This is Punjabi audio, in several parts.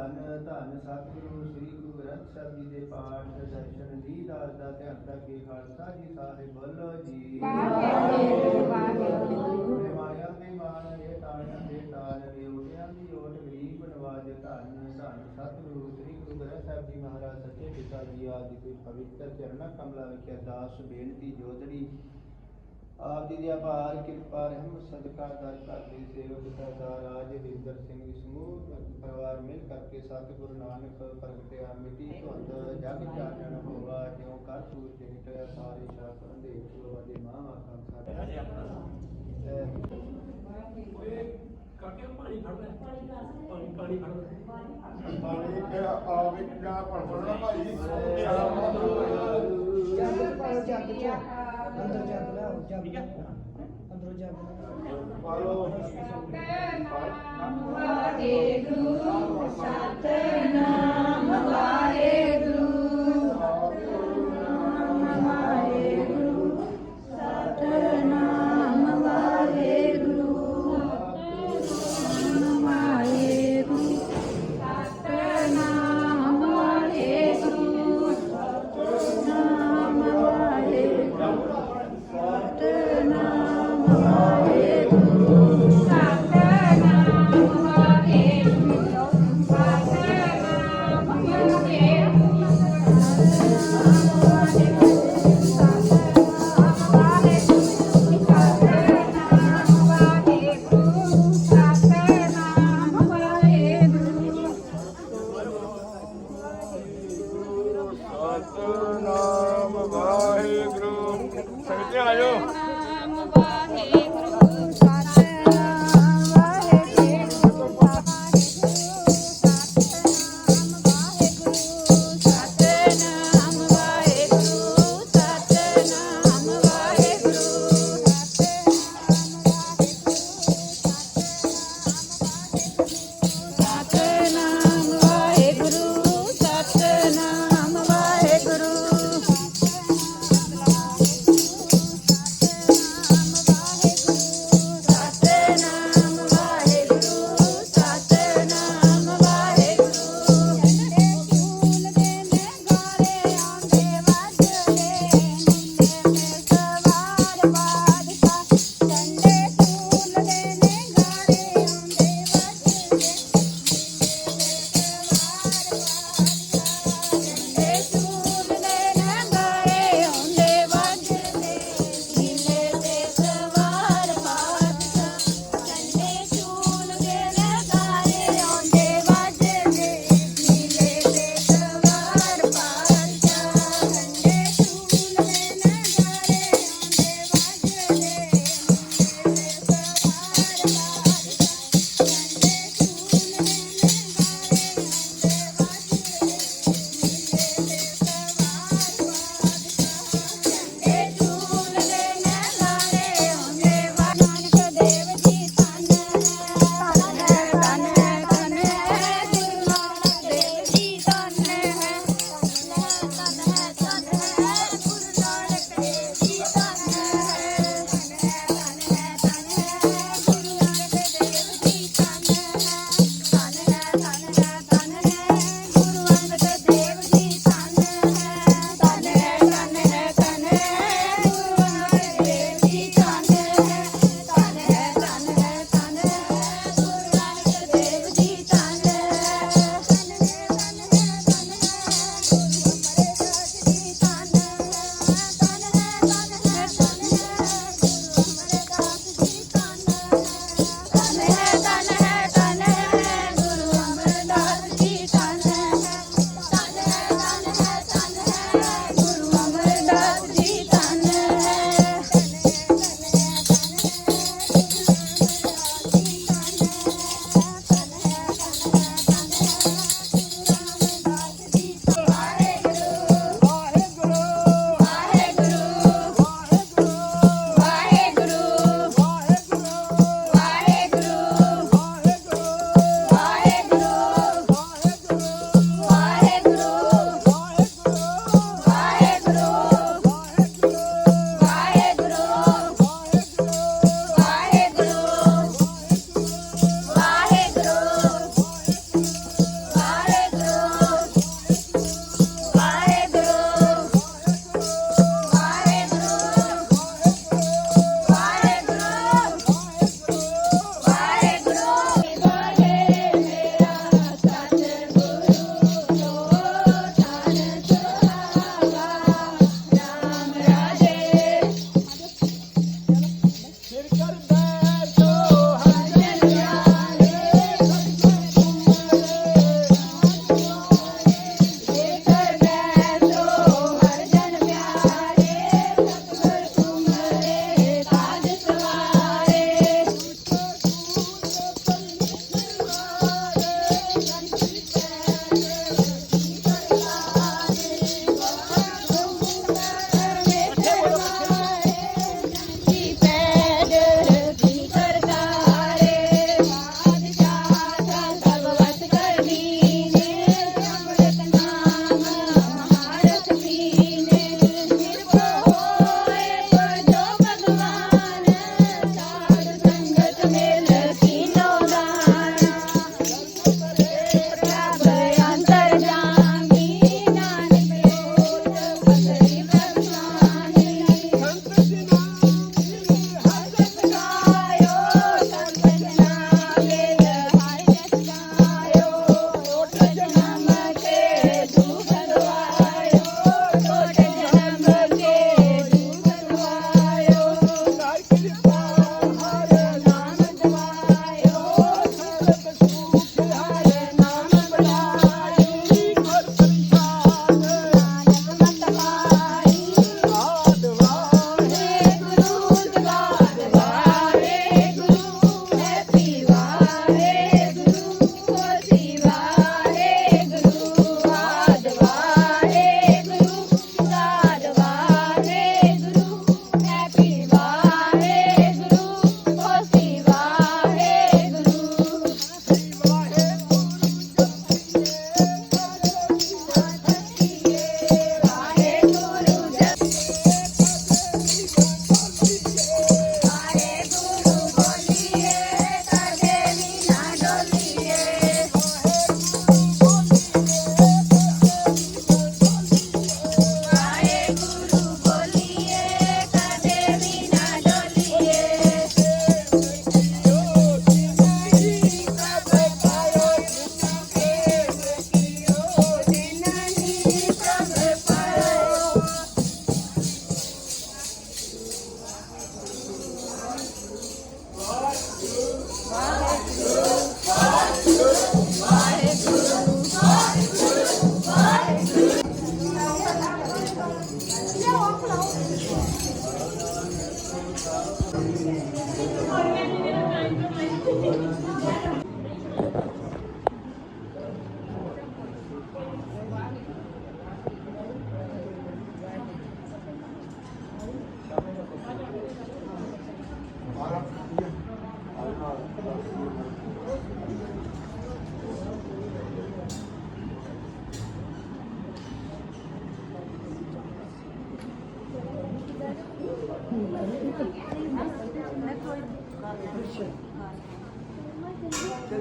ਧੰਨ ਧੰਨ ਸਤਿਗੁਰੂ, ਸ੍ਰੀ ਗੁਰੂ ਗ੍ਰੰਥ ਸਾਹਿਬ ਜੀ ਦੇ ਪਾਠ, ਦਰਸ਼ਨ ਦੀਦਾਰ ਦਾ ਧਿਆਨ ਰੱਖੇ ਖਾਲਸਾ ਜੀ ਸਾਹਿਬ ਬੋਲੋ ਜੀ। ਮਾਇਆ ਦੇ ਮਾਨ ਦੇ ਤਾਣ ਦੇ ਤਾਲ ਦੇ ਉਡਿਆਂ ਦੀ ਓਟ ਗਰੀਬ ਨਵਾਜ ਧੰਨ ਧੰਨ ਸਤਿਗੁਰੂ, ਸ੍ਰੀ ਗੁਰੂ ਗ੍ਰੰਥ ਸਾਹਿਬ ਜੀ ਮਹਾਰਾਜ ਸੱਚੇ ਪਿਤਾ ਜੀ ਆਦਿ ਦੇ ਪਵਿੱਤਰ ਚਰਨਾਂ ਕਮਲਾਂ ਵਿੱਚ ਅਰਦਾਸ, ਬੇਨਤੀ ਜੋਦੜੀ ਆਪ ਜੀ ਦੀ ਅਪਾਰ ਕਿਰਪਾ ਰਹਿਮਤ ਸਦਕਾ ਦਰ ਘਰ ਦੇ ਸੇਵਕ ਸਰਦਾਰ ਰਾਜ ਵਿੰਦਰ ਸਿੰਘ ਸਮੂਹ ਪਰਿਵਾਰ ਮਿਲ ਕਰਕੇ ਸਤਿਗੁਰੂ ਨਾਨਕ ਪ੍ਰਗਟਿਆ ਮਿੱਟੀ ਧੁੰਦ ਜਗ ਚਾਨਣ ਹੋਵਾ ਜਿਉ ਕਰ ਸੂਰ ਜਿਟ ਸਾਰੇ ਸ਼ਾਸਤ ਅੰਦੇ ਹੋਵਾ ਦੇ ਮਾਂ ਆਖਾਂ ਸਾਡੇ ਓਏ ਕਾਕੇ ਪਾਣੀ ਫੜ ਲੈ। ਪਾਣੀ ਪਾਣੀ ਪਾਣੀ ਕਿ ਆ ਵੀ ਨਾ ਪੜ ਪੜਨਾ ਭਾਈ। ਜੱਗ ਪਾਓ ਜੱਗ ਚ ਅੰਦਰ ਜੱਗ ਲਾਓ ਜੱਗ ਠੀਕ ਹੈ? ਅੰਦਰੋਂ ਜੱਗ ਲਾਓ ਪਾਲੋ ਵਾਹਿਗੁਰੂ ਸਤਨਾਮ।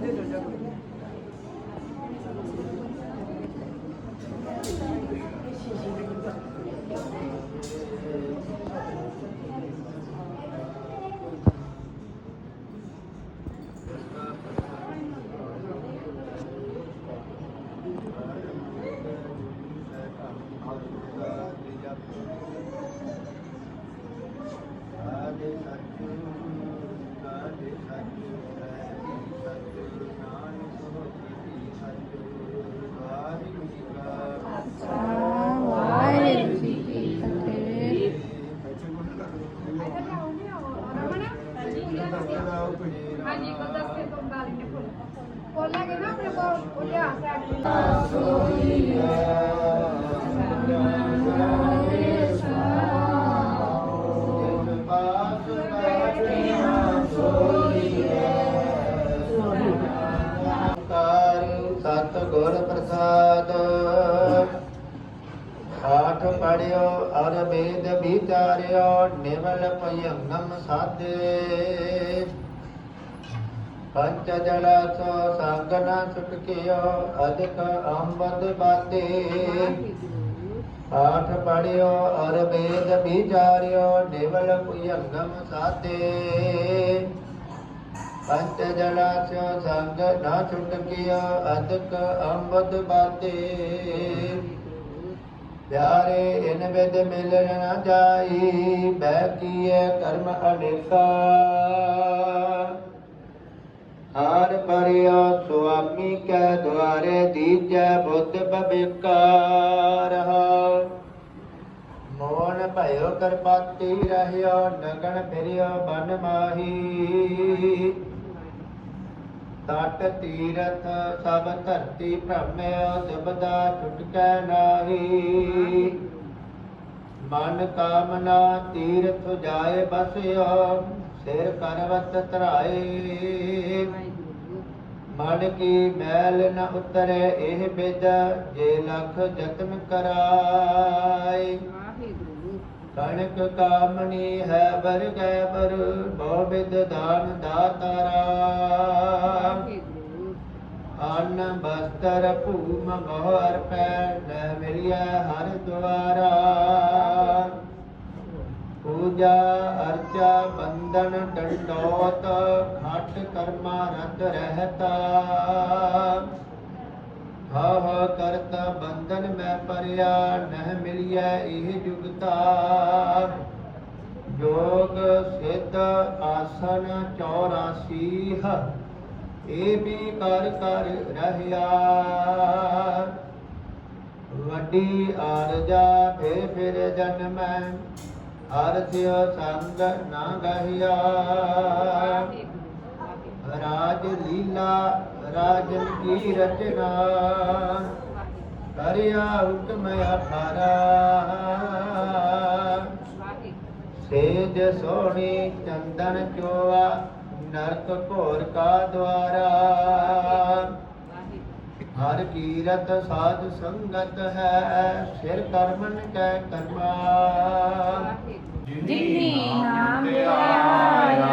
ਜਲਦੀ ਹੋ ਜਾ ਪ੍ਰਸਾਦ। ਆਠ ਪੜਿਓ ਅਰ ਵੇਦ ਵਿਚਾਰਿਓ ਨਿਵਲ ਭਯੰਗਮ ਸਾਧੇ। ਪੰਚ ਜਲਾ ਸੋ ਸੰਗ ਅਧਿਕ ਅੰਬਦ ਬਾਤੇ। ਆਠ ਪੜਿਓ ਅਰ ਵੇਦ ਵਿਚਾਰਿਓ ਨਿਵਲ ਭਯੰਗਮ ਸਾਧੇ। ਪੰਚ ਜਲਾ ਸੋ ਸੰਗ ਨ ਛੁਟਕਿਓ ਅਧਿਕ ਅੰਬਦ ਬਾਤੇ ਪਿਆਰੇ, ਇਨ ਵਿਦ ਮਿਲਣ ਨ ਜਾਈ ਬੈ ਕੀਏ ਕਰਮ ਅਨੇਕਾ। ਹਾਰ ਪਰਿਆ ਸੁਆਮੀ ਕੈ ਦੁਆਰੇ, ਦੀਜੈ ਬੁੱਧ ਬਬਿਕਾਰ ਮੋਨ ਭਇਓ ਕਰਪਾਤੀ ਰਹਿਓ, ਨਗਣ ਫਿਰਿਓ, ਬਨ ਮਾਹੀ। ਤਟ ਤੀਰਥ ਸਭ ਧਰਤੀ ਭ੍ਰਮਿਓ ਜਬਦਾ ਟੁਟਕੈ ਨਾਹੀ। ਮਨ ਕਾਮਨਾ ਤੀਰਥ ਜਾਏ ਬਸਿਓ, ਸਿਰ ਕਰਵਤ ਧਰਾਏ। ਮਨ ਕੀ ਮੈਲ ਨ ਉਤਰੇ ਇਹ ਬੇਦ ਜੇ ਲਖ ਜਤਨ ਕਰਾਏ। ਕਣਕ ਕਾਮਣੀ ਹੈ ਬਰ ਗੈ ਬਰ ਬਹੁ ਬਿਦ ਦਾਨ ਦਾਤਾਰਾ। ਅਨ ਬਸਤਰ ਭੂਮ ਬਹੁ ਅਰਪੈ ਲੈ ਮਿਲਿਆ ਹਰ ਦੁਆਰਾ। ਪੂਜਾ ਅਰਚਾ ਬੰਦਨ ਡੰਡੋਤ, ਖਟ ਕਰਮਾ ਰਤ ਰਹਿਤਾ। ਹਵ ਕਰਤ ਬੰਧਨ ਮੈਂ ਪਰਿਆ, ਨਹਿ ਮਿਲਿਆ ਇਹ ਜੁਗਤਾ ਜੋਗ ਸਿੱਧ ਆਸਨ 84 ਹ ਇਹ ਵੀ ਕਰ ਕਰ ਰਹਿਆ। ਵੱਡੀ ਆਰਜਾ ਫੇਰ ਫਿਰ ਜਨਮੈ, ਹਰ ਸਿਓ ਸੰਗ ਨਾ ਗਹਿਆ। ਰਾਜ ਲੀਲਾ ਰਾਜਨ ਕੀ ਰਚਨਾ? ਕਰਿਆ ਹੁਕਮ ਅਠਾਰਾ। ਸੇਜ ਸੋਹਣੀ ਚੰਦਨ ਚੋਆ, ਨਰਕ ਘੋਰ ਕਾ ਦਵਾਰਾ ਹਰ ਕੀਰਤ ਸਾਧ ਸੰਗਤ ਹੈ, ਸਿਰ ਕਰਮਨ ਕੈ ਕਰਮਾ। ਜਿਨੀ ਨਾਮ ਲਿਆ